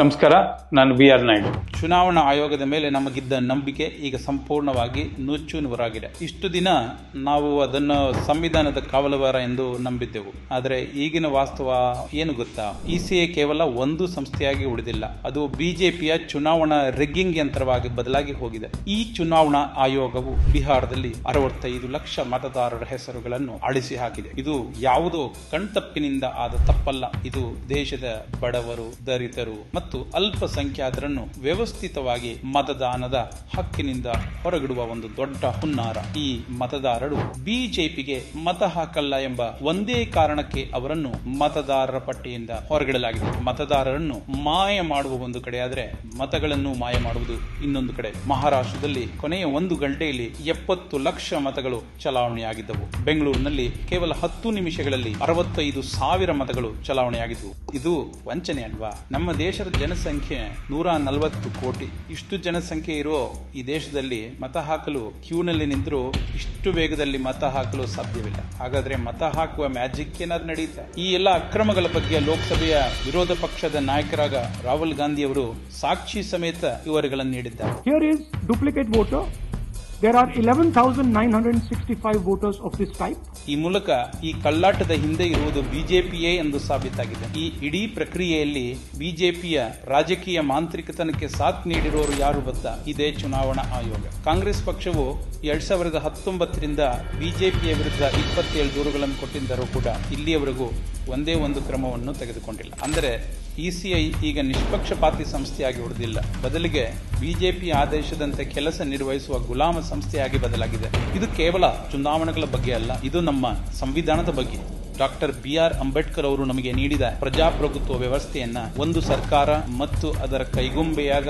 ನಮಸ್ಕಾರ ನಾನು B R Naidu. ಚುನಾವಣಾ ಆಯೋಗದ ಮೇಲೆ ನಮಗಿದ್ದ ನಂಬಿಕೆ ಈಗ ಸಂಪೂರ್ಣವಾಗಿ ನುಚ್ಚು ನೂರಾಗಿದೆ. ಇಷ್ಟು ದಿನ ನಾವು ಅದನ್ನು ಸಂವಿಧಾನದ ಕಾವಲುವಾರ ಎಂದು ನಂಬಿದ್ದೆವು. ಆದರೆ ಈಗಿನ ವಾಸ್ತವ ಏನು ಗೊತ್ತಾ? ಇಸಿಎ ಕೇವಲ ಒಂದು ಸಂಸ್ಥೆಯಾಗಿ ಉಳಿದಿಲ್ಲ. ಅದು ಬಿಜೆಪಿಯ ಚುನಾವಣಾ ರಿಗ್ಗಿಂಗ್ ಯಂತ್ರವಾಗಿ ಬದಲಾಗಿ ಹೋಗಿದೆ. ಈ ಚುನಾವಣಾ ಆಯೋಗವು ಬಿಹಾರದಲ್ಲಿ ಅರವತ್ತೈದು ಲಕ್ಷ ಮತದಾರರ ಹೆಸರುಗಳನ್ನು ಅಳಿಸಿ ಹಾಕಿದೆ ಇದು ಯಾವುದೋ ಕಣ್ತಪ್ಪಿನಿಂದ ಆದ ತಪ್ಪಲ್ಲ. ಇದು ದೇಶದ ಬಡವರು ದರಿತರು ಮತ್ತು ಅಲ್ಪಸಂಖ್ಯಾತರನ್ನು ವ್ಯವಸ್ಥಿತವಾಗಿ ಮತದಾನದ ಹಕ್ಕಿನಿಂದ ಹೊರಗಿಡುವ ಒಂದು ದೊಡ್ಡ ಹುನ್ನಾರ. ಈ ಮತದಾರರು ಬಿಜೆಪಿಗೆ ಮತ ಹಾಕಲ್ಲ ಎಂಬ ಒಂದೇ ಕಾರಣಕ್ಕೆ ಅವರನ್ನು ಮತದಾರರ ಪಟ್ಟಿಯಿಂದ ಹೊರಗಿಡಲಾಗಿದೆ. ಮತದಾರರನ್ನು ಮಾಯ ಮಾಡುವ ಒಂದು ಕಡೆಯಾದರೆ ಮತಗಳನ್ನು ಮಾಯ ಮಾಡುವುದು ಇನ್ನೊಂದು ಕಡೆ. ಮಹಾರಾಷ್ಟ್ರದಲ್ಲಿ ಕೊನೆಯ ಒಂದು ಗಂಟೆಯಲ್ಲಿ ಎಪ್ಪತ್ತು ಲಕ್ಷ ಮತಗಳು ಚಲಾವಣೆಯಾಗಿದ್ದವು. ಬೆಂಗಳೂರಿನಲ್ಲಿ ಕೇವಲ ಹತ್ತು ನಿಮಿಷಗಳಲ್ಲಿ ಅರವತ್ತೈದು ಸಾವಿರ ಮತಗಳು ಚಲಾವಣೆಯಾಗಿದ್ದವು. ಇದು ವಂಚನೆ ಅಲ್ವಾ? ನಮ್ಮ ದೇಶದ ಜನಸಂಖ್ಯೆ ನೂರ ನಲವತ್ತು ಕೋಟಿ. ಇಷ್ಟು ಜನಸಂಖ್ಯೆ ಇರೋ ಈ ದೇಶದಲ್ಲಿ ಮತ ಹಾಕಲು ಕ್ಯೂನಲ್ಲಿ ನಿಂತರೂ ಇಷ್ಟು ವೇಗದಲ್ಲಿ ಮತ ಹಾಕಲು ಸಾಧ್ಯವಿಲ್ಲ. ಹಾಗಾದ್ರೆ ಮತ ಹಾಕುವ ಮ್ಯಾಜಿಕ್ ಏನಾದ್ರು ನಡೆಯುತ್ತೆ? ಈ ಎಲ್ಲ ಅಕ್ರಮಗಳ ಬಗ್ಗೆ ಲೋಕಸಭೆಯ ವಿರೋಧ ಪಕ್ಷದ ನಾಯಕರಾಗ ರಾಹುಲ್ ಗಾಂಧಿ ಅವರು ಸಾಕ್ಷಿ ಸಮೇತ ವಿವರಗಳನ್ನು ನೀಡಿದ್ದಾರೆ. Here is duplicate voter. There are 11,965 voters of this type. ಈ ಮೂಲಕ ಈ ಕಳ್ಳಾಟದ ಹಿಂದೆ ಇರುವುದು ಬಿಜೆಪಿಯೇ ಎಂದು ಸಾಬೀತಾಗಿದೆ ಈ ಇಡೀ ಪ್ರಕ್ರಿಯೆಯಲ್ಲಿ ಬಿಜೆಪಿಯ ರಾಜಕೀಯ ಮಾಂತ್ರಿಕತನಕ್ಕೆ ಸಾಥ್ ನೀಡಿರೋರು ಯಾರು ಗೊತ್ತಾ ಇದೇ ಚುನಾವಣಾ ಆಯೋಗ ಕಾಂಗ್ರೆಸ್ ಪಕ್ಷವು ಎರಡ್ ಸಾವಿರದ ಹತ್ತೊಂಬತ್ತರಿಂದ ಬಿಜೆಪಿಯ ವಿರುದ್ಧ ಇಪ್ಪತ್ತೇಳು ದೂರುಗಳನ್ನು ಕೊಟ್ಟಿದ್ದರೂ ಕೂಡ ಇಲ್ಲಿಯವರೆಗೂ ಒಂದೇ ಒಂದು ಕ್ರಮವನ್ನು ತೆಗೆದುಕೊಂಡಿಲ್ಲ. ಅಂದರೆ ಇಸಿಐ ಈಗ ನಿಷ್ಪಕ್ಷಪಾತಿ ಸಂಸ್ಥೆಯಾಗಿ ಉಳಿದಿಲ್ಲ. ಬದಲಿಗೆ ಬಿಜೆಪಿ ಆದೇಶದಂತೆ ಕೆಲಸ ನಿರ್ವಹಿಸುವ ಗುಲಾಮ ಸಂಸ್ಥೆಯಾಗಿ ಬದಲಾಗಿದೆ. ಇದು ಕೇವಲ ಚುನಾವಣೆಗಳ ಬಗ್ಗೆ ಅಲ್ಲ, ಇದು ನಮ್ಮ ಸಂವಿಧಾನದ ಬಗ್ಗೆ. ಡಾಕ್ಟರ್ ಬಿ ಆರ್ ಅಂಬೇಡ್ಕರ್ ಅವರು ನಮಗೆ ನೀಡಿದ ಪ್ರಜಾಪ್ರಭುತ್ವ ವ್ಯವಸ್ಥೆಯನ್ನ ಒಂದು ಸರ್ಕಾರ ಮತ್ತು ಅದರ ಕೈಗೊಂಬೆಯಾಗ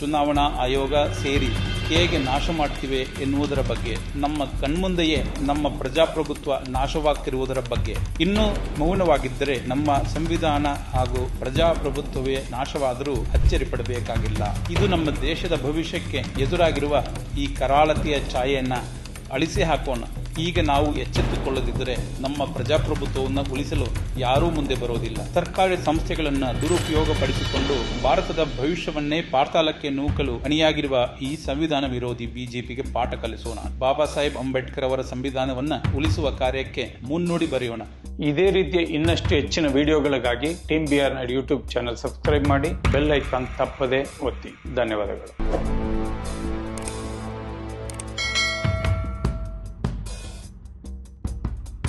ಚುನಾವಣಾ ಆಯೋಗ ಸೇರಿ ಹೇಗೆ ನಾಶ ಮಾಡ್ತಿವೆ ಎನ್ನುವುದರ ಬಗ್ಗೆ, ನಮ್ಮ ಕಣ್ಮುಂದೆಯೇ ನಮ್ಮ ಪ್ರಜಾಪ್ರಭುತ್ವ ನಾಶವಾಗ್ತಿರುವುದರ ಬಗ್ಗೆ. ಇನ್ನೂ ಮೌನವಾಗಿದ್ದರೆ ನಮ್ಮ ಸಂವಿಧಾನ ಹಾಗೂ ಪ್ರಜಾಪ್ರಭುತ್ವವೇ ನಾಶವಾದರೂ ಅಚ್ಚರಿ ಪಡಬೇಕಾಗಿಲ್ಲ. ಇದು ನಮ್ಮ ದೇಶದ ಭವಿಷ್ಯಕ್ಕೆ ಎದುರಾಗಿರುವ ಈ ಕರಾಳತೆಯ ಛಾಯೆಯನ್ನು ಅಳಿಸಿ ಹಾಕೋಣ. ಈಗ ನಾವು ಎಚ್ಚೆತ್ತುಕೊಳ್ಳದಿದ್ದರೆ ನಮ್ಮ ಪ್ರಜಾಪ್ರಭುತ್ವವನ್ನು ಉಳಿಸಲು ಯಾರೂ ಮುಂದೆ ಬರೋದಿಲ್ಲ. ಸರ್ಕಾರಿ ಸಂಸ್ಥೆಗಳನ್ನು ದುರುಪಯೋಗಪಡಿಸಿಕೊಂಡು ಭಾರತದ ಭವಿಷ್ಯವನ್ನೇ ಪಾತಾಳಕ್ಕೆ ನೂಕಲು ಅಣಿಯಾಗಿರುವ ಈ ಸಂವಿಧಾನ ವಿರೋಧಿ ಬಿಜೆಪಿಗೆ ಪಾಠ ಕಲಿಸೋಣ. ಬಾಬಾ ಸಾಹೇಬ್ ಅಂಬೇಡ್ಕರ್ ಅವರ ಸಂವಿಧಾನವನ್ನ ಉಳಿಸುವ ಕಾರ್ಯಕ್ಕೆ ಮುನ್ನುಡಿ ಬರೆಯೋಣ. ಇದೇ ರೀತಿಯ ಇನ್ನಷ್ಟು ಹೆಚ್ಚಿನ ವಿಡಿಯೋಗಳಿಗಾಗಿ ಟೀಮ್ ಬಿಆರ್ನ ಯೂಟ್ಯೂಬ್ ಚಾನಲ್ ಸಬ್ಸ್ಕ್ರೈಬ್ ಮಾಡಿ, ಬೆಲ್ ಐಕಾನ್ ತಪ್ಪದೆ ಒತ್ತಿ. ಧನ್ಯವಾದಗಳು.